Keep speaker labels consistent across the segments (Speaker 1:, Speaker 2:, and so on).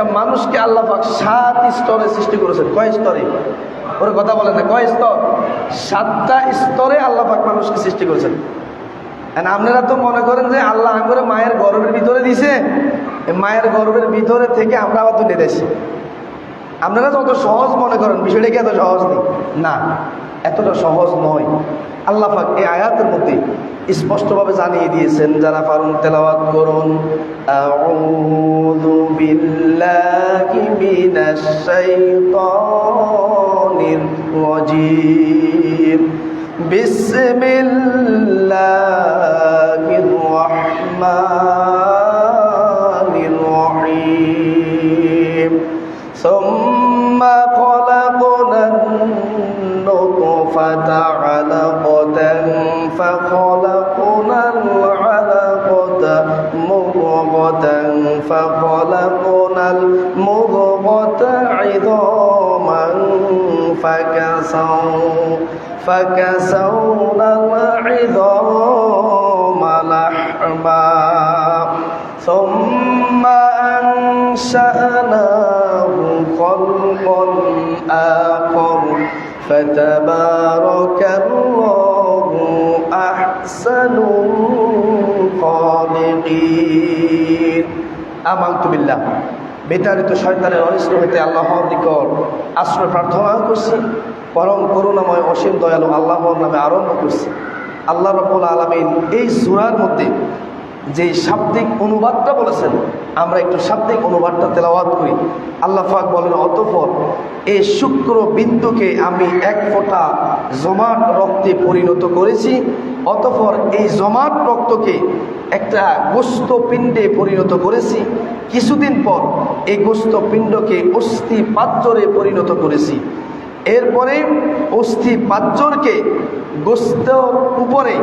Speaker 1: মানুষকে আল্লাহ পাক সাত স্তরে সৃষ্টি করেছেন। কয় স্তরে? ওর কথা বলেন না, কয় স্তর? সাতটা স্তরে আল্লাহ পাক মানুষকে সৃষ্টি করেছেন। আপনারা তো মনে করেন যে আল্লাহ করে মায়ের গর্ভের ভিতরে দিছে মায়ের গর্ভের ভিতরে থেকে আমরা আবার তুলে দিয়েছি। আপনারা তো অত সহজ মনে করেন, বিষয়টা কি এত সহজ নেই না। এতটা সহজ নয়। আল্লাহ এই আয়াতের মধ্যে স্পষ্টভাবে জানিয়ে দিয়েছেন, যারা পারুন তেলাওয়াত করুন। আউযু علقة فخلقنا العلقة مضغة فخلقنا المضغة عظاما فكسوا فكسونا العظام لحما ثم أنشأناه فتبارك الله أحسن الخالقين আমানত বিল্লাহ বিতাড়িত শয়তানের অনিষ্ট হইতে আল্লাহর নিকট আশ্রয় প্রার্থনা করছি পরম করুণাময় অসীম দয়ালু আল্লাহর নামে আরম্ভ করছি আল্লাহ রব্বুল আলমিন এই সুরার মধ্যে যে শাব্দিক অনুবাদটা বলেছেন, আমরা একটু শাব্দিক অনুবাদটা তেলাওয়াত করি। আল্লাহ পাক বলেন, অতঃপর এই শুক্র বিন্দুকে আমি এক ফোঁটা জমাট রক্তে পরিণত করেছি, অতঃপর এই জমাট রক্তকে একটা গোস্ত পিণ্ডে পরিণত করেছি, কিছুদিন পর এই গোস্ত পিণ্ডকে অস্থি পাত্রে পরিণত করেছি। এরপরে অস্থি পাঁচজনকে গোস্ত উপরে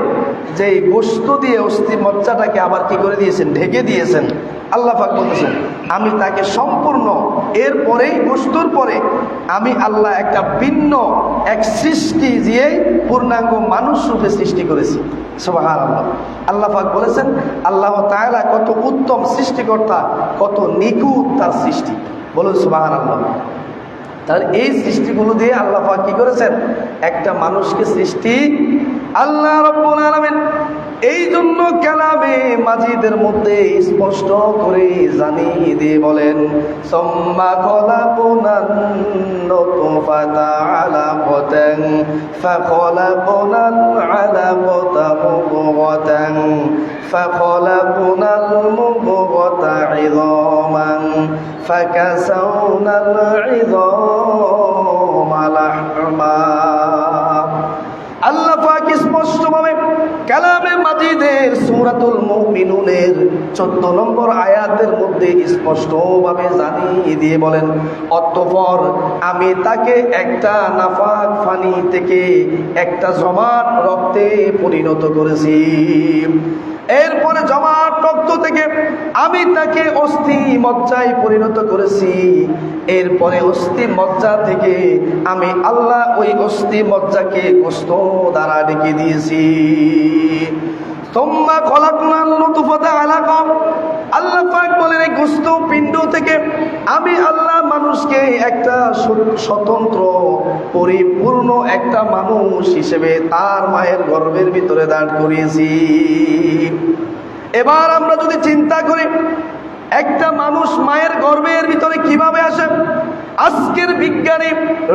Speaker 1: যে গোস্ত দিয়ে অস্থি মজ্জাটাকে আবার কি করে দিয়েছেন? ঢেকে দিয়েছেন। আল্লাহ পাক বলতেছেন, আমি তাকে সম্পূর্ণ, এরপরেই গোস্তুর পরে আমি আল্লাহ একটা ভিন্ন, এক সৃষ্টি দিয়ে পূর্ণাঙ্গ মানুষ রূপে সৃষ্টি করেছি। সোবাহান আল্লাহ বলেছেন, আল্লাহ তাআলা কত উত্তম সৃষ্টিকর্তা, কত নিখুঁত তার সৃষ্টি। বলুন সোবাহান আল্লাহ তাহলে এই সৃষ্টিগুলো দিয়ে আল্লাহ কি করেছেন? একটা মানুষকে সৃষ্টি আল্লাহ এই জন্য কালামে মাজিদের মধ্যে স্পষ্ট করে জানিয়ে দিয়ে বলেন, সম্মা আলাকাতা মুদগাতান ফাখলাকুনাল মুদগাতা ইযামান ফাকাসাউনাল ইযামা লাহমা আল্লাহ পাক স্পষ্টভাবে কালামে মাজিদের সূরাতুল মুমিনুনের 14 নম্বর আয়াতের মধ্যে স্পষ্টভাবে জানিয়ে দিয়ে বলেন, অতঃপর আমি তাকে একটা নাফাক ফানি থেকে একটা জমাট রক্তে পরিণত করেছি। এরপরে জমাট রক্ত থেকে আমি তাকে অস্থি মজ্জায় পরিণত করেছি। এরপরে অস্থি মজ্জা থেকে আমি আল্লাহ ওই অস্থি মজ্জাকে গোস্ত দ্বারা ডেকে দিয়েছি। তোমরা খলাকুনাল নতুফতে আলাকম আল্লাহ পাক বলেন, এই গোস্ত পিণ্ড থেকে আমি আল্লাহ মানুষকে একটা স্বতন্ত্র, পরিপূর্ণ একটা মানুষ হিসেবে তার মায়ের গর্ভের ভিতরে দাঁড় করিয়েছি এবার আমরা যদি চিন্তা করি, একটা মানুষ মায়ের গর্ভের ভিতরে কীভাবে আসে? আজকের বিজ্ঞানী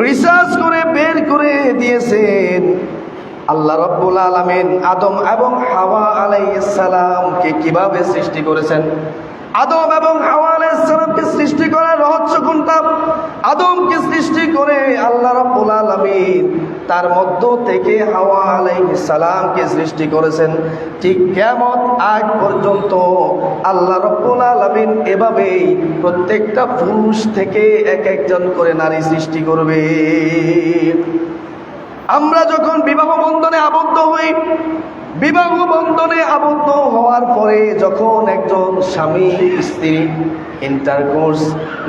Speaker 1: রিসার্চ করে বের করে দিয়েছেন। আল্লাহ রব্বুল আলমিন আদম এবং হাওয়া আলাইসালামকে কীভাবে সৃষ্টি করেছেন? আদম এবং হাওয়া আলাইসালামকে সৃষ্টি করার রহস্য কোনটা? আদমকে সৃষ্টি করে আল্লাহ রব্বুল আলমিন তার মধ্য থেকে হাওয়া আলাই সালামকে সৃষ্টি করেছেন। ঠিক কেমন আগ পর্যন্ত আল্লাহ রব্বুল আলমিন এভাবেই প্রত্যেকটা পুরুষ থেকে এক একজন করে নারী সৃষ্টি করবে। আমরা যখন বিবাহ বন্ধনে আবদ্ধ হই, বিবাহ বন্ধনে আবদ্ধ হওয়ার পরে যখন একজন স্বামী, স্ত্রী ইন্টারকোর্স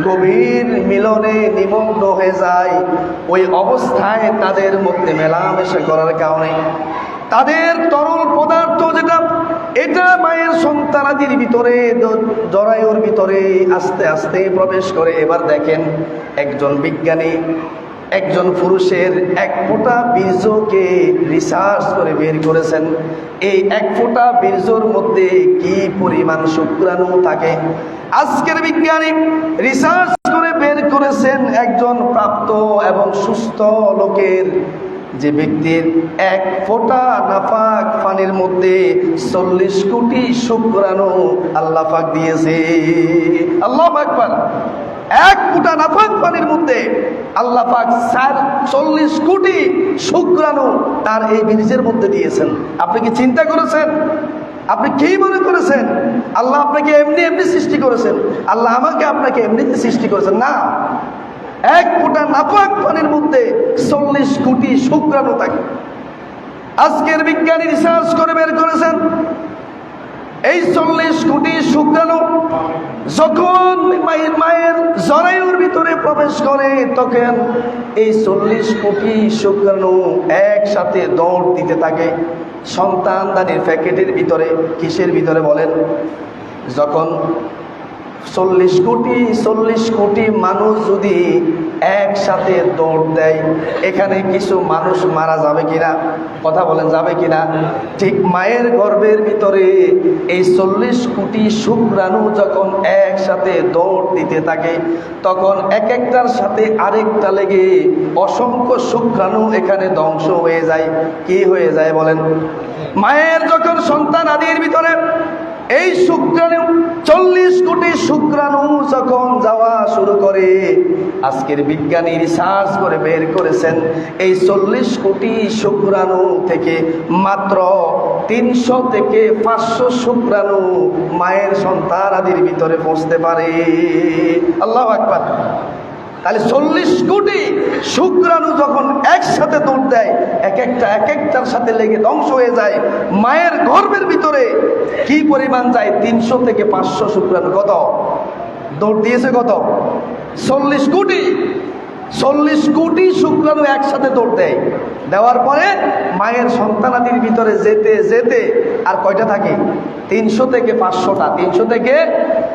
Speaker 1: গভীর মিলনে নিমগ্ন হয়ে যায়। ওই অবস্থায় তাদের মধ্যে মেলামেশা করার কারণে। তাদের তরল পদার্থ যেটা, এটা মায়ের সন্তানাদির ভিতরে, জরায়ুর ভিতরে আস্তে আস্তে প্রবেশ করে। এবার দেখেন একজন বিজ্ঞানী একজন পুরুষের এক ফোঁটা বীর্যকে রিসার্চ করে বের করেছেন। এই এক ফোঁটা বীর্যর মধ্যে কি পরিমাণ শুক্রাণু থাকে? আজকের বিজ্ঞানী রিসার্চ করে বের করেছেন একজন প্রাপ্ত এবং সুস্থ লোকের। যে ব্যক্তির এক ফোঁটা নাফাক পানির মধ্যে চল্লিশ কোটি শুক্রাণু আল্লাহ পাক দিয়েছে। আল্লাহ আকবার। এক ফোঁটা নাফাক পানির মধ্যে আল্লাহ পাক চল্লিশ কোটি শুক্রাণু তার এই বীর্যের মধ্যে দিয়েছেন। আপনি কি চিন্তা করেছেন? আপনি কি মনে করেছেন? আল্লাহ আপনাকে এমনি এমনি সৃষ্টি করেছেন। আল্লাহ আমাকে আপনাকে এমনিতে সৃষ্টি করেছেন। না। এক ফোঁটা নাপাক পানির মধ্যে চল্লিশ কোটি শুক্রাণু থাকে। আজকের বিজ্ঞানী রিসার্চ করে বের করেছেন। এই চল্লিশ কোটি শুক্রাণু যখন মায়ের জরায়ুর ভিতরে প্রবেশ করে, তখন এই চল্লিশ কোটি শুক্রাণু একসাথে দৌড় দিতে থাকে। সন্তান দানির প্যাকেটের ভিতরে, কিসের ভিতরে বলেন? যখন চল্লিশ কোটি চল্লিশ কোটি মানুষ যদি একসাথে দৌড় দেয়। এখানে কিছু মানুষ মারা যাবে কিনা, কথা বলেন যাবে কিনা? ঠিক মায়ের গর্ভের ভিতরে এই চল্লিশ কোটি শুক্রাণু যখন একসাথে দৌড় দিতে থাকে, তখন এক একটার সাথে আরেকটা লেগে অসংখ্য শুক্রাণু এখানে ধ্বংস হয়ে যায়। কি হয়ে যায় বলেন? মায়ের যখন সন্তান আদির ভিতরে এই শুক্রাণু, চল্লিশ কোটি শুক্রাণু যখন যাওয়া শুরু করে, আজকের বিজ্ঞানী রিসার্চ করে বের করেছেন, এই চল্লিশ কোটি শুক্রাণু থেকে মাত্র তিনশো থেকে পাঁচশো শুক্রাণু মায়ের সন্তান আদির ভিতরে পৌঁছতে পারে। আল্লাহ আকবার। তাহলে চল্লিশ কোটি শুক্রাণু যখন একসাথে দৌড় দেয়, এক একটা, এক একটার সাথে লেগে ধ্বংস হয়ে যায়। মায়ের গর্ভের ভিতরে কি পরিমাণ যায়? তিনশো থেকে পাঁচশো শুক্রাণু। কত? দৌড় দিয়েছে কত? চল্লিশ কোটি। চল্লিশ কোটি শুক্রাণু একসাথে দৌড় দেয়। দেওয়ার পরে মায়ের সন্তানাদির ভিতরে যেতে যেতে আর কয়টা থাকে? তিনশো থেকে পাঁচশোটা। তিনশো থেকে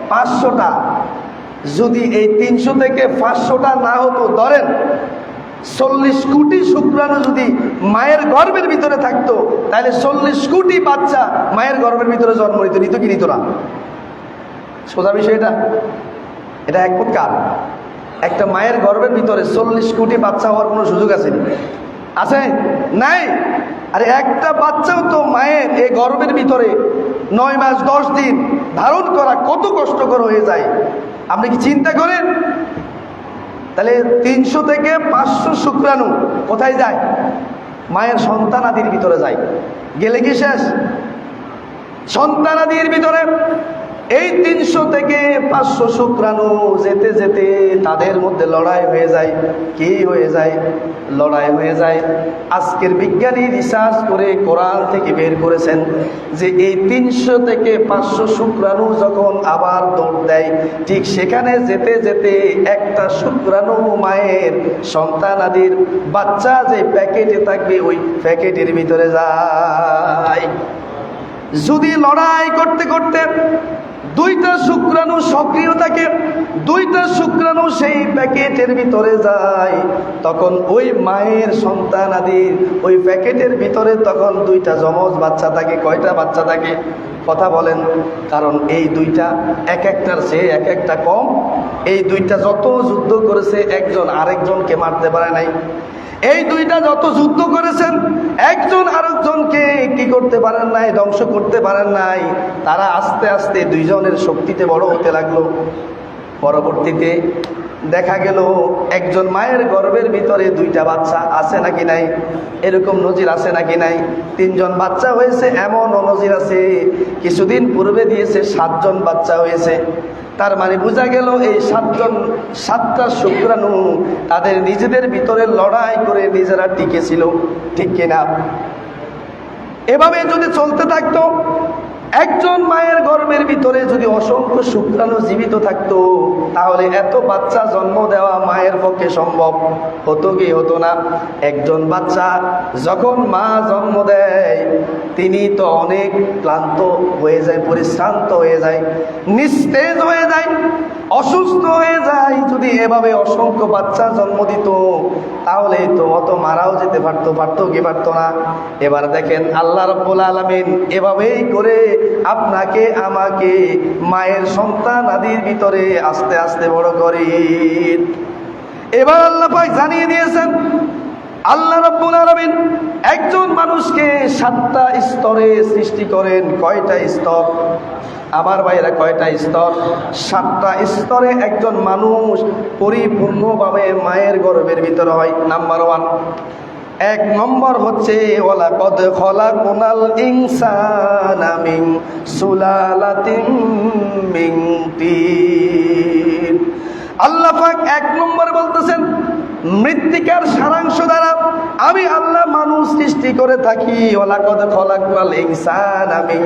Speaker 1: পাঁচশোটা। যদি এই তিনশো থেকে পাঁচশোটা না হতো, ধরেন চল্লিশ কোটি শুক্রাণু যদি মায়ের গর্ভের ভিতরে থাকতো, তাহলে চল্লিশ কোটি বাচ্চা মায়ের গর্ভের ভিতরে জন্ম নিত নিত কি নিত না? সোজা বিষয় এটা। এটা এক কার একটা মায়ের গর্ভের ভিতরে চল্লিশ কোটি বাচ্চা হওয়ার কোনো সুযোগ আছে? আছে? নাই? আরে একটা বাচ্চাও তো মায়ের এই গর্ভের ভিতরে নয় মাস দশ দিন ধারণ করা কত কষ্টকর হয়ে যায়। আপনি কি চিন্তা করেন? তাহলে তিনশো থেকে পাঁচশো শুক্রাণু কোথায় যায়? মায়ের সন্তানাদির ভিতরে যায়। গেলে কি শেষ? সন্তানাদির ভিতরে। এই তিনশো থেকে পাঁচশো শুক্রাণু যেতে যেতে তাদের মধ্যে লড়াই হয়ে যায়। কি হয়ে যায়? লড়াই হয়ে যায়। আজকের বিজ্ঞানী রিসার্চ করে কোরআন থেকে বের করেছেন যে এই তিনশো থেকে পাঁচশো শুক্রাণু যখন আবার দৌড় দেয়, ঠিক সেখানে যেতে যেতে একটা শুক্রাণু মায়ের সন্তানাদির বাচ্চা যে প্যাকেটে থাকবে, ওই প্যাকেটের ভিতরে যায়। যদি লড়াই করতে করতে দুইটা শুক্রাণু সক্রিয় থাকে, দুইটা শুক্রাণু সেই প্যাকেটের ভিতরে যায়। তখন ওই মায়ের সন্তান আদির ওই প্যাকেটের ভিতরে তখন দুইটা যমজ বাচ্চা থাকে, কয়টা বাচ্চা থাকে, কথা বলেন। কারণ এই দুইটা এক একটার চেয়ে এক একটা কম। এই দুইটা যত যুদ্ধ করেছে, একজন আরেকজনকে মারতে পারে নাই। এই দুইটা যত যুদ্ধ করেছেন, একজন আরেকজনকে কি করতে পারেন নাই, ধ্বংস করতে পারেন নাই। তারা আস্তে আস্তে দুইজনের শক্তিতে বড় হতে লাগল। পরবর্তীতে দেখা গেল একজন মায়ের গর্ভের ভিতরে দুইটা বাচ্চা আছে নাকি নাই, এরকম নজির আছে নাকি নাই, তিনজন বাচ্চা হয়েছে এমন নজির আছে। কিছুদিন পূর্বে দিয়েছে, সাতজন বাচ্চা হয়েছে। তার মানে বোঝা গেল এই সাতজন, সাতটা শুক্রাণু তাদের নিজেদের ভিতরে লড়াই করে নিজেরা টিকেছিল, ঠিক কিনা? এভাবে যদি চলতে থাকতো একজন মায়ের গর্ভের ভিতরে যদি অসংখ্য শুক্রাণু জীবিত থাকতো, তাহলে এত বাচ্চা জন্ম দেওয়া মায়ের পক্ষে সম্ভব হতো কি হতো না? একজন বাচ্চা যখন মা জন্ম দেয়, তিনি তো অনেক ক্লান্ত হয়ে যায়, পরিশ্রান্ত হয়ে যায়, নিস্তেজ হয়ে যায়, অসুস্থ হয়ে যায়। যদি এভাবে অসংখ্য বাচ্চা জন্ম দিত, তাহলে তো অত মারাও যেতে পারতো পারতো কি পারতো না? এবার দেখেন আল্লাহ রব্বুল আলমিন এভাবেই করে আপনাকে, আমাকে, মায়ের সন্তান আদির ভিতরে আস্তে আস্তে বড় করি। এবার আল্লাহ পাক জানিয়ে দিয়েছেন, আল্লাহ রব্বুল আলামিন একজন মানুষকে সাতটা স্তরে সৃষ্টি করেন, কয়টা স্তর? আমার ভাইরা কয়টা স্তর? সাতটা স্তরে একজন মানুষ পরিপূর্ণভাবে মায়ের গর্ভের ভিতরে হয়, নাম্বার ওয়ান। এক নম্বর হচ্ছে ওলা কদ খলা কোনাল ইনসানা মিন সুলালাতিন মিন তিন। আল্লাহ পাক এক নম্বর বলতেছেন মৃত্তিকার সারাংশ দ্বারা আমি আল্লাহ মানুষ সৃষ্টি করে থাকি। আমি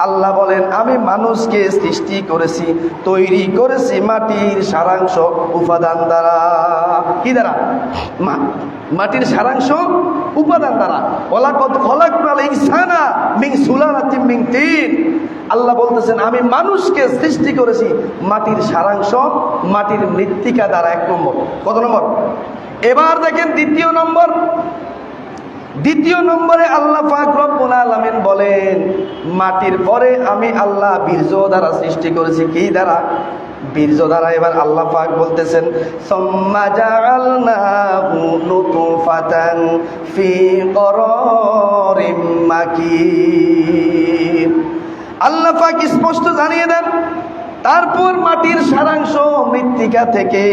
Speaker 1: আল্লাহ বলেন, আমি মানুষকে সৃষ্টি করেছি, তৈরি করেছি মাটির সারাংশ উপাদান দ্বারা। কি দ্বারা? মা, মাটির সারাংশ উপাদান দ্বারা। ওলাকদ খলাকাল ইনসানা মিন সুলালাতিন মিন তিন। আল্লাহ বলতেছেন, আমি মানুষকে সৃষ্টি করেছি মাটির সারাংশ, মাটির মৃত্তিকা দ্বারা এক নম্বর। কত নম্বর? এবার দেখেন দ্বিতীয় নম্বর। দ্বিতীয় নম্বরে আল্লাহ পাক রব্বুল আলামিন বলেন, মাটির পরে আমি আল্লাহ বীর্য দ্বারা সৃষ্টি করেছি। কি দ্বারা? বীর্য দ্বারা এবার আল্লাহ পাক বলতেছেন, সুম্মা ফি করারিম আল্লাহ পাক স্পষ্ট জানিয়ে দেন, তারপর মাটির সারাংশ মৃত্তিকা থেকে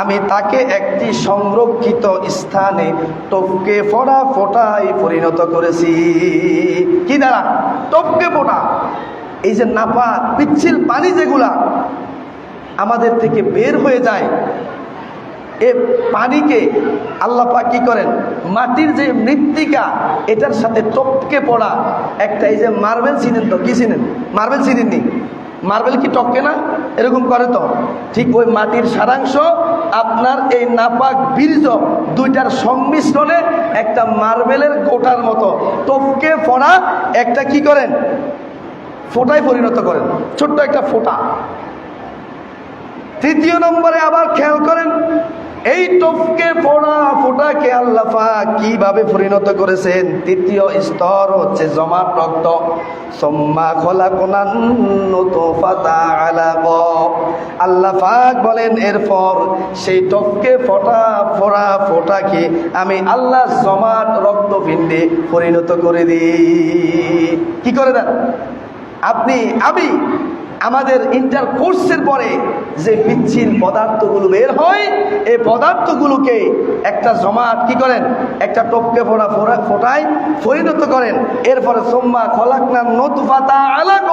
Speaker 1: আমি তাকে একটি সংরক্ষিত স্থানে টপকে ফোড়া ফোটায় পরিণত করেছি। কি দ্বারা? টপকে ফোটা এই যে নাপা পিচ্ছিল পানি যেগুলা আমাদের থেকে বের হয়ে যায় এ পানিকে আল্লাহ পাক কি করেন? মাটির যে মৃত্তিকা, এটার সাথে টপকে পড়া একটা এই যে মার্বেল চিনেন তো, কি চিনেন মার্বেল চিনেননি মার্বেল কি টপকে না? এরকম করে তো। ঠিক ওই মাটির সারাংশ, আপনার এই নাপাক বীর্য দুইটার সংমিশ্রণে একটা মার্বেলের গোটার মতো টপকে পড়া একটা কি করেন? ফোটায় পরিণত করেন। ছোট্ট একটা ফোঁটা। তৃতীয় নম্বরে আবার খেয়াল করেন এই টপকে পড়া ফোটাকে আল্লাফা কীভাবে পরিণত করেছেন? তৃতীয় স্তর হচ্ছে জমাট রক্ত। সম্মা খোলা কোনান পাক বলেন, এরপর সেই টপকে ফোটা, ফোড়া ফোটাকে আমি আল্লাহ জমাট রক্তপিণ্ডে পরিণত করে দিই। কি করে দেন? আপনি, আমি আমাদের ইন্টার কোর্সের পরে যে বিচ্ছিন্ন পদার্থগুলো বের হয়, এই পদার্থগুলোকে একটা জমাট কি করেন? একটা টপকে ফোড়া ফোড়া ফোটায় পরিণত করেন। এরপরে সোম্মা খলাকনা নতুফাতা আলাক।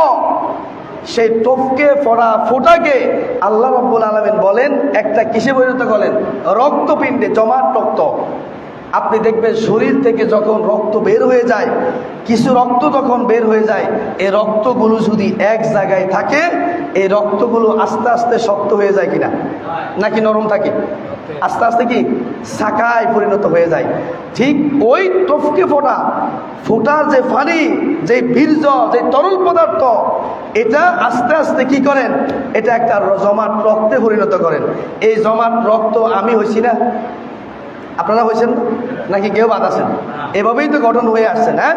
Speaker 1: সেই টপকে ফোড়া ফোটাকে আল্লাহ রব্বুল আলমিন বলেন, একটা কিসে পরিণত করেন? রক্তপিণ্ডে, জমাট রক্ত। আপনি দেখবেন শরীর থেকে যখন রক্ত বের হয়ে যায়, কিছু রক্ত যখন বের হয়ে যায় এই রক্তগুলো যদি এক জায়গায় থাকে এই রক্তগুলো আস্তে আস্তে শক্ত হয়ে যায় কিনা? নাকি নরম থাকে? আস্তে আস্তে কি? শাখায় পরিণত হয়ে যায়। ঠিক ওই টফকে ফোটা, ফোটার যে পানি যে বীর্য, যে তরল পদার্থ, এটা আস্তে আস্তে কি করেন? এটা একটা জমাট রক্তে পরিণত করেন। এই জমাট রক্ত আমি হয়েছি না। আপনারা হয়েছেন নাকি কেউ বাদ আছেন? এভাবেই তো গঠন হয়ে আসছেন হ্যাঁ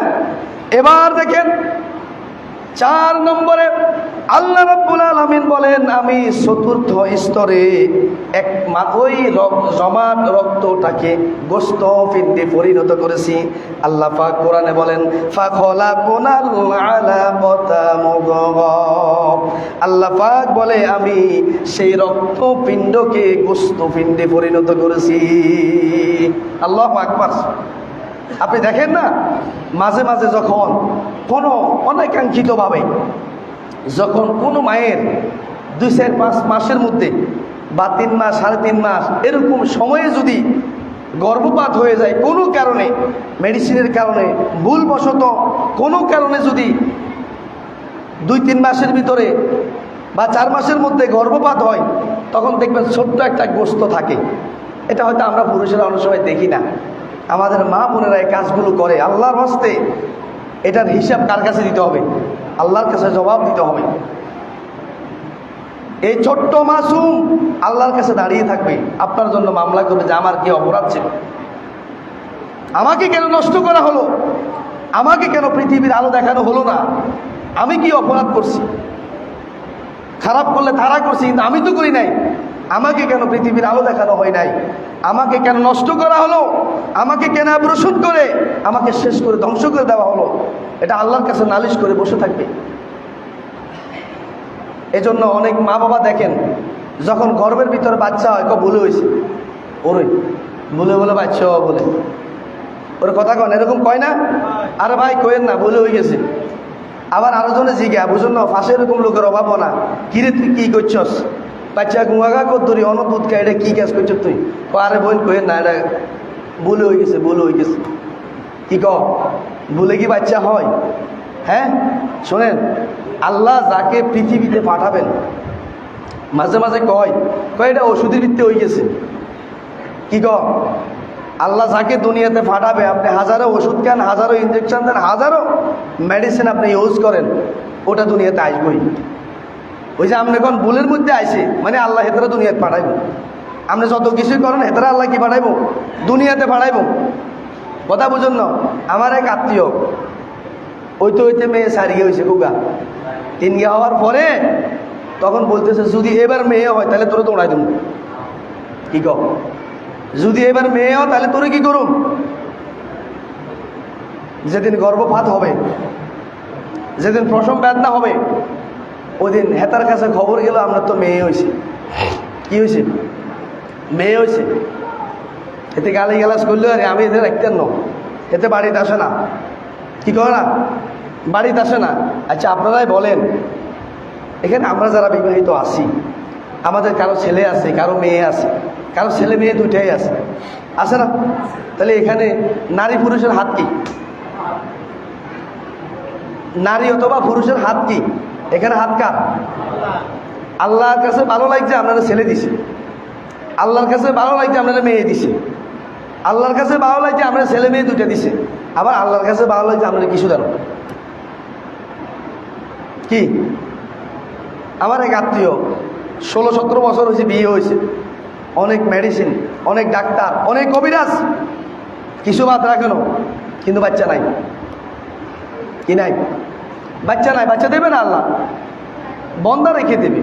Speaker 1: এবার দেখেন চার নম্বরে আল্লাহ রাব্বুল আলামিন বলেন, আমি চতুর্থ স্তরে এক ওই জমাট রক্তটাকে গোস্ত পিণ্ডে পরিণত করেছি। আল্লাহ পাক কোরআনে বলেন ফাখলা কোনাল আল্লাহ পাক বলে, আমি সেই রক্তপিণ্ডকে গোস্ত পিণ্ডে পরিণত করেছি। আল্লাহ আকবার আপনি দেখেন না? মাঝে মাঝে যখন কোনো অনাকাঙ্ক্ষিতভাবে যখন কোনো মায়ের দুই চার পাঁচ মাসের মধ্যে বা তিন মাস, সাড়ে তিন মাস এরকম সময়ে যদি গর্ভপাত হয়ে যায়, কোনো কারণে মেডিসিনের কারণে, ভুলবশত কোনো কারণে যদি দুই তিন মাসের ভিতরে বা চার মাসের মধ্যে গর্ভপাত হয়, তখন দেখবেন ছোট্ট একটা গোস্ত থাকে। এটা হয়তো আমরা পুরুষেরা অনেক সময় দেখি না। আমাদের মা বোনেরা এই কাজগুলো করে, আল্লাহর হস্তে এটার হিসাব কার কাছে দিতে হবে? আল্লাহর কাছে জবাব দিতে হবে। এই ছোট্ট মাসুম আল্লাহর কাছে দাঁড়িয়ে থাকবে। আপনার জন্য মামলা করবে যে আমার কি অপরাধ ছিল? আমাকে কেন নষ্ট করা হলো? আমাকে কেন পৃথিবীর আলো দেখানো হলো না? আমি কি অপরাধ করছি? খারাপ করলে তারা করছি, কিন্তু আমি তো করি নাই। আমাকে কেন পৃথিবীর আলো দেখানো হয় নাই? আমাকে কেন নষ্ট করা হলো? আমাকে কেন প্রসূত করে? আমাকে শেষ করে ধ্বংস করে দেওয়া হলো? এটা আল্লাহর কাছে নালিশ করে বসে থাকবে। এজন্য অনেক মা বাবা দেখেন, যখন গর্ভের ভিতরে বাচ্চা হয় ভুলে হয়েছে। ওরে, ভুলে বলে বাচ্চা বলে ওর কথা কন, এরকম কয় না? আরে ভাই কয়েন না, ভুলে হয়ে গেছে। আবার আরও জনে জিজ্ঞা বুঝুন না ফাঁসে এরকম লোকের অভাবও না। কিরে তুই কি করছস? বাচ্চা গুয়াগা করি অনদুধ কা, এটা কি কাজ করছ তুই? আরে বোন কয়েন না, এটা ভুলে হয়ে গেছে, ভুলে হয়ে গেছে। কি ক? ভুলে কি বাচ্চা হয়? হ্যাঁ? শোনেন, আল্লাহ যাকে পৃথিবীতে পাঠাবেন, মাঝে মাঝে কয় কয়, এটা ওষুধের ভিত্তি হয়ে গেছে। কি ক? আল্লাহ যাকে দুনিয়াতে পাঠাবে, আপনি হাজারো ওষুধ খান, হাজারো ইঞ্জেকশন দেন, হাজারো মেডিসিন আপনি ইউজ করেন, ওটা দুনিয়াতে আসবেই। ওই যে আপনি এখন ভুলের মধ্যে আইসে মানে আল্লাহ হেতরা দুনিয়াতে পাঠাইব। আপনি যত কিছুই করেন, হেতরা আল্লাহ কি পাঠাইব? দুনিয়াতে পাঠাইব। কথা বুঝুন না? আমার এক আত্মীয় ওই তো ওইতে মেয়ে সারিয়ে হয়েছে গুগা তিন গিয়ে হওয়ার পরে তখন বলতেছে, যদি এবার মেয়ে হয়, তাহলে তোরা দৌড়াই দেবো। কি কহ যদি এবার মেয়ে হয়, তাহলে তোরে কি করুম? যেদিন গর্ভপাত হবে, যেদিন প্রসব বেদনা হবে ওই দিন হেতার কাছে খবর গেল আপনার তো মেয়ে হয়েছে কি হয়েছে মেয়ে হয়েছে এতে গালি গালাস করলে আরে আমি এদের রাখতেন না এতে বাড়িতে আসে না। কি করে না? বাড়িতে আসে না। আচ্ছা আপনারাই বলেন। এখানে আমরা যারা বিবাহিত আছি আমাদের কারও ছেলে আছে কারও মেয়ে আছে কারও ছেলে মেয়ে দুইটাই আছে। আছে না? তাহলে এখানে নারী পুরুষের হাত কি? নারী অথবা পুরুষের হাত কি? এখানে হাত কার আল্লাহর কাছে ভালো লাগছে, আপনারা ছেলে দিছে। আল্লাহর কাছে ভালো লাগছে, আপনারা মেয়ে দিছে। আল্লাহর কাছে ভালো লাগছে আমরা ছেলে মেয়ে দুইটা দিছে। আবার আল্লাহর কাছে ভালো লাগছে, আপনারা কিছু জানো কি? আমার এক আত্মীয়, ষোলো সতেরো বছর হয়েছে, বিয়ে হয়েছে। অনেক মেডিসিন অনেক ডাক্তার, অনেক কবিরাজ। কিছু বাদ রাখেন কিন্তু বাচ্চা নাই। কি নাই? বাচ্চা নাই, বাচ্চা দেবে না আল্লাহ? বন্ধা রেখে দেবে।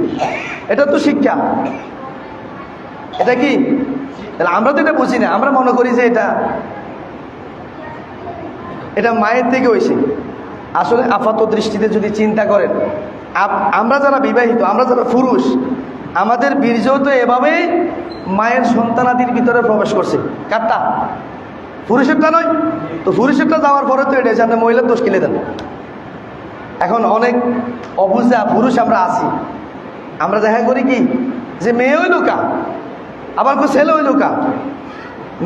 Speaker 1: এটা তো শিক্ষা। এটা কি? তাহলে আমরা তো এটা বুঝি না। আমরা মনে করি যে এটা এটা মায়ের থেকে হয়েছে। আসলে আপাত দৃষ্টিতে যদি চিন্তা করেন আমরা যারা বিবাহিত, আমরা যারা পুরুষ, আমাদের বীর্য তো এভাবেই মায়ের সন্তানাদির ভিতরে প্রবেশ করছে। কারটা? পুরুষেরটা নয়। তো পুরুষেরটা যাওয়ার পরে তো এটা আপনি মহিলার দোষ কিনে দেন। এখন অনেক অবুঝা পুরুষ আমরা আছি। আমরা দেখা করি কি? যে মেয়ে হইল কা? আবার কেউ ছেলে হইল কা?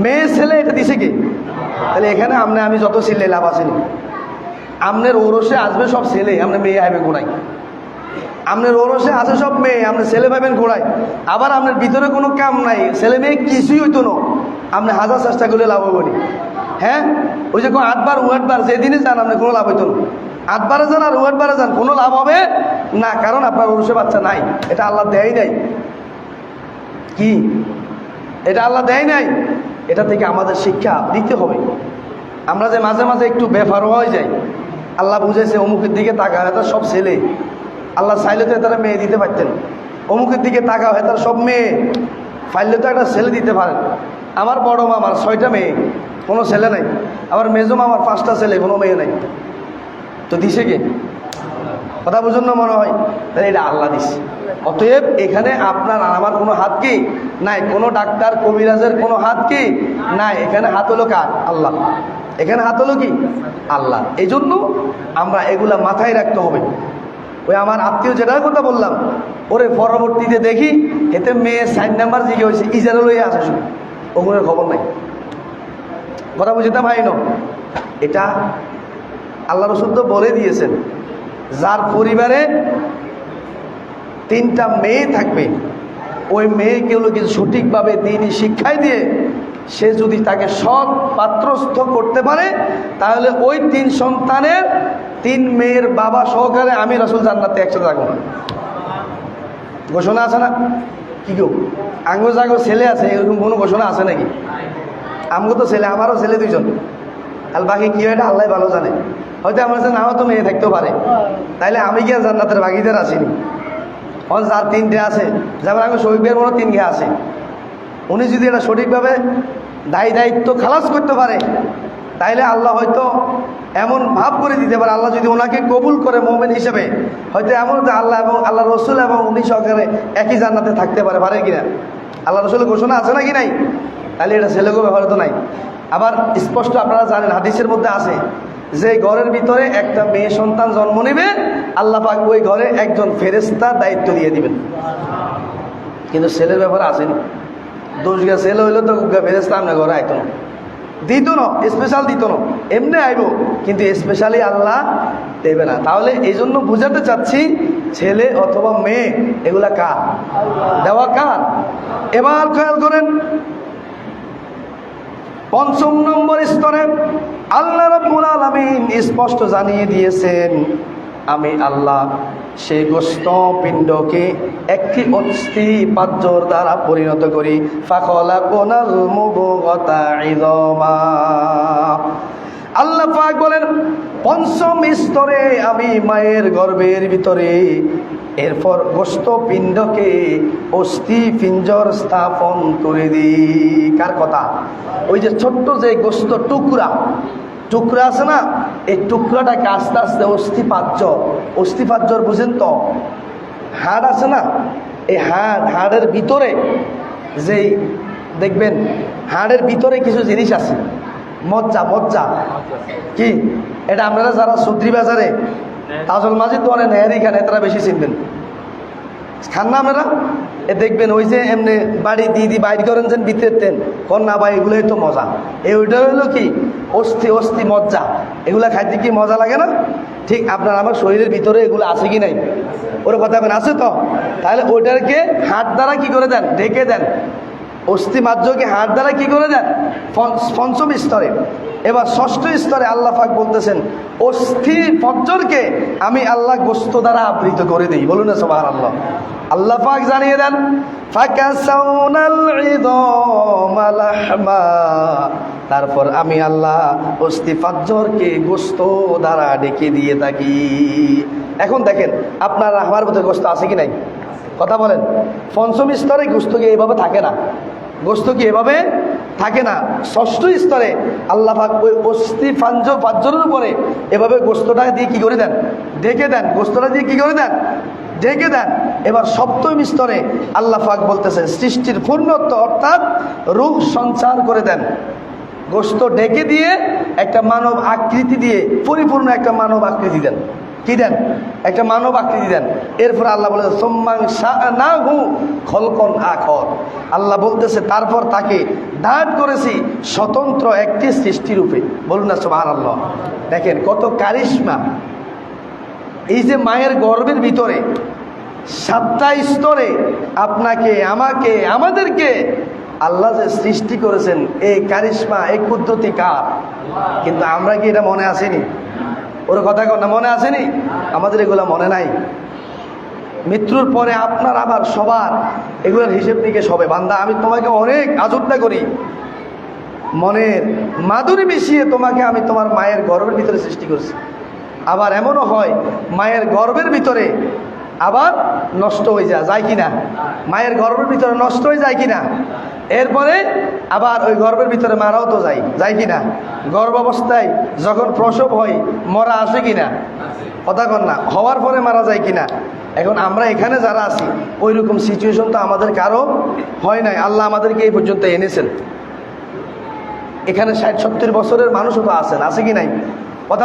Speaker 1: মেয়ে, ছেলে, এটা দিছে কি? তাহলে এখানে আপনি আমি যত ছেলে লাভ আসেনি আপনার ওরসে আসবে সব ছেলে আপনার মেয়ে আইবে গোড়াই আপনার ওরসে আছে সব মেয়ে আপনি ছেলে পাবেন গোড়ায় আবার আপনার ভিতরে কোনো কাম নাই, ছেলে মেয়ে কিছুই হইতো না। আপনি হাজার চেষ্টা করলে লাভ হব নি। হ্যাঁ? ওই যে কোনো আটবার, উয়াটবার, যেদিনই যান আপনি কোনো লাভ হইতো না। আটবারে যান আর উয়াটবারে যান, কোনো লাভ হবে না, কারণ আপনার ওরসে বাচ্চা নাই। এটা আল্লাহ দেয় নাই। কি? এটা আল্লাহ দেয় নাই? এটা থেকে আমাদের শিক্ষা দিতে হবে। আমরা যে মাঝে মাঝে একটু বেফার হয়ে যাই, আল্লাহ বুঝেছে অমুকের দিকে তাকা হয় তার সব ছেলে। আল্লাহ চাইলে তো তারা মেয়ে দিতে পারতেন। অমুকের দিকে তাকা হয় তার সব মেয়ে। ফাইলে তো একটা ছেলে দিতে পারেন। আমার বড় মামার ছয়টা মেয়ে, কোনো ছেলে নাই। আবার মেজো মামার পাঁচটা ছেলে, কোনো মেয়ে নাই। তো দিছে কে? কথা বুঝুন না মনে হয়? তাহলে এটা আল্লাহ দিছে। অতএব এখানে আপনার আর আমার কোনো হাত কি? নাই। কোনো ডাক্তার, কবিরাজের কোনো হাত কি? নাই। এখানে হাত হলো কার? আল্লাহ। এখানে হাত হলো কি? আল্লাহ। এই জন্য আমরা এগুলা মাথায় রাখতে হবে। ওই আমার আত্মীয় যেটার কথা বললাম, ওরে পরবর্তীতে দেখি, এতে মেয়ে সাইন নাম্বার জিগে হয়েছে ইজারা লইয়া আসে শুধু। ওগুলোর খবর নাই। কথা বুঝতে ভাই ন এটা আল্লাহ রসুল তো বলে দিয়েছেন, যার পরিবারে তিনটা মেয়ে থাকবে, ওই কিছু সঠিকভাবে দিনই শিক্ষায় দিয়ে সে যদি তাকে সৎ পাত্রস্থ করতে পারে, তাহলে ওই তিন সন্তানের তিন মেয়ের বাবা সহকারে আমি রসুল জান্নাতে একসাথে থাকব। ঘোষণা আছে না? কি গো? আঙ্গো জাগো, ছেলে আছে, এরকম কোনো ঘোষণা আছে নাকি? আমগো তো ছেলে, আমারও ছেলে দুইজন। আর বাকি কি হয় এটা আল্লাহ ভালো জানে। হয়তো আমার কাছে নাও তো মেয়ে থাকতেও পারে। তাইলে আমি কি আর জান্নাতের বাকিদের আসিনি। অন যার তিনটে আছে, যেমন আমি শহীদের মনে তিন ঘে আছে। উনি যদি এটা সঠিকভাবে দায়ী দায়িত্ব খালাস করতে পারে, তাইলে আল্লাহ হয়তো এমন ভাব করে দিতে পারে, আল্লাহ যদি ওনাকে কবুল করে মোমেন হিসেবে, হয়তো এমন যে আল্লাহ এবং আল্লাহ রসুল এবং উনি সহকারে একই জান্নাতে থাকতে পারে পারে কিনা? আল্লাহ রসুলের ঘোষণা আছে নাকি নাই? তাহলে এটা ছেলেকেও ব্যবহার তো নাই। আবার স্পষ্ট আপনারা জানেন, হাদিসের মধ্যে আছে যে ঘরের ভিতরে একটা মেয়ে সন্তান জন্ম নেবে, আল্লাহ ওই ঘরে একজন ফেরেস্তা দায়িত্ব দিয়ে দিবেন। কিন্তু ছেলের ব্যাপারে আসেনি। দোষ গা ছেলে হইলে তো গা ফেরেস্তা আপনার ঘরে আইতো না। দিত না স্পেশাল দিত না। এমনি আইব, কিন্তু স্পেশালি আল্লাহ দেবে না। তাহলে এই জন্য বুঝাতে চাচ্ছি, ছেলে অথবা মেয়ে, এগুলা কার? দেওয়া কার? এবার খেয়াল করেন, পঞ্চম নম্বর স্তরে আল্লাহ রব্বুল আলামিন স্পষ্ট জানিয়ে দিয়েছেন, আমি আল্লাহ সেই গোস্ত পিণ্ডকে একটি অস্থি পাজ্জর দ্বারা পরিণত করি। ফাখলা কোনাল মুগতা আল্লাহ বলেন, পঞ্চম স্তরে আমি মায়ের গর্ভের ভিতরে এরপর গোস্ত পিণ্ডকে অস্থি পিঞ্জর স্থাপন করে দিই। কার কথা? ওই যে ছোট্ট যে গোস্ত টুকরা টুকরা আছে না? এই টুকরাটাকে আস্তে আস্তে অস্থিপাজ্য, অস্থিপাজ্যর বুঝেন তো? হাড় আছে না? এই হাড়, হাড়ের ভিতরে যেই, দেখবেন, হাড়ের ভিতরে কিছু জিনিস আছে। মজ্জা মজ্জা। কি? এটা আপনারা যারা সুদ্রি বাজারে তাজল মাজিদ অনেক নেহারি খান এতটা বেশি চিনবেন। খান না আপনারা? এ দেখবেন ওই যে এমনি বাড়ি দিয়ে বাইর করেন যেন বিতেতেন কন না ভাই, এগুলোই তো মজা। এই ওইটা হইল কি? অস্থি অস্থি মজ্জা। এগুলা খাইতে কি মজা লাগে না? ঠিক আপনার আমার শরীরের ভিতরে এগুলো আছে কি নাই? ওর কথা বলেন আছে তো? তাহলে ওইটাকে হাত দ্বারা কি করে দেন? ঢেকে দেন। অস্থি মাধ্যকে হাত দ্বারা কি করে দেন? পঞ্চম স্তরে। এবার ষষ্ঠ স্তরে আল্লাহ পাক বলতেছেন অস্থি ফজ্জরকে আমি আল্লাহ গোস্ত দ্বারা আবৃত করে দিই। বলুন না সবার আল্লাহ আল্লাহ পাক জানিয়ে দেন। তারপর আমি আল্লাহ অস্থি ফাজ্জরকে গোস্ত দ্বারা ডেকে দিয়ে থাকি। এখন দেখেন, আপনার আমার মধ্যে গোস্ত আছে কি নাই? কথা বলেন, পঞ্চম স্তরে গোস্তকে এইভাবে থাকে না? গোস্ত কি এভাবে? থাকে না। ষষ্ঠ স্তরে আল্লাহফাক ওই অস্থি ফাঞ্জ ফাজ্জরের উপরে এভাবে গোস্তটা দিয়ে কি করে দেন? ঢেকে দেন। গোস্তটা দিয়ে কি করে দেন? ঢেকে দেন। এবার সপ্তম স্তরে আল্লাহ পাক বলতেছে, সৃষ্টির পূর্ণত্ব অর্থাৎ রূপ সঞ্চার করে দেন। গোস্ত ডেকে দিয়ে একটা মানব আকৃতি দিয়ে, পরিপূর্ণ একটা মানব আকৃতি দেন। কি দেন? একটা মানব আকৃতি দেন। এরপর আল্লাহ বলে সোম্মাং না হু খলকন আখর। আল্লাহ বলতেছে, তারপর তাকে দাঁড় করেছি স্বতন্ত্র একটি সৃষ্টিরূপে। বলুন না সোহান আল্লাহ দেখেন, কত কারিশ্মা। এই যে মায়ের গর্ভের ভিতরে সাতটা স্তরে আপনাকে, আমাকে, আমাদেরকে আল্লাহ যে সৃষ্টি করেছেন, এই কারিশ্মা, এই কুদ্রতি কার? কিন্তু আমরা কি এটা মনে আসেনি? ওর কথা না, মনে আসেনি? আমাদের এগুলো মনে নাই। মৃত্যুর পরে আপনার আবার সবার এগুলোর হিসেব নিকেশ হবে। বান্দা, আমি তোমাকে অনেক আজুদ্দা করি। মনের মাধুরী মিশিয়ে তোমাকে আমি তোমার মায়ের গর্ভের ভিতরে সৃষ্টি করছি। আবার এমনও হয়, মায়ের গর্ভের ভিতরে আবার নষ্ট হয়ে যায় যায় কিনা? মায়ের গর্ভের ভিতরে নষ্ট হয়ে যায় কি না এরপরে আবার ওই গর্ভের ভিতরে মারাও তো যায় যায় কি না গর্ভ অবস্থায় যখন প্রসব হয়, মরা আসে কি না কথা কন না, হওয়ার পরে মারা যায় কি না এখন আমরা এখানে যারা আছি ওই রকম সিচুয়েশন তো আমাদের কারও হয় নাই। আল্লাহ আমাদেরকে এই পর্যন্ত এনেছেন। এখানে ষাট সত্তর বছরের মানুষও তো আছেন, আছে কি নাই?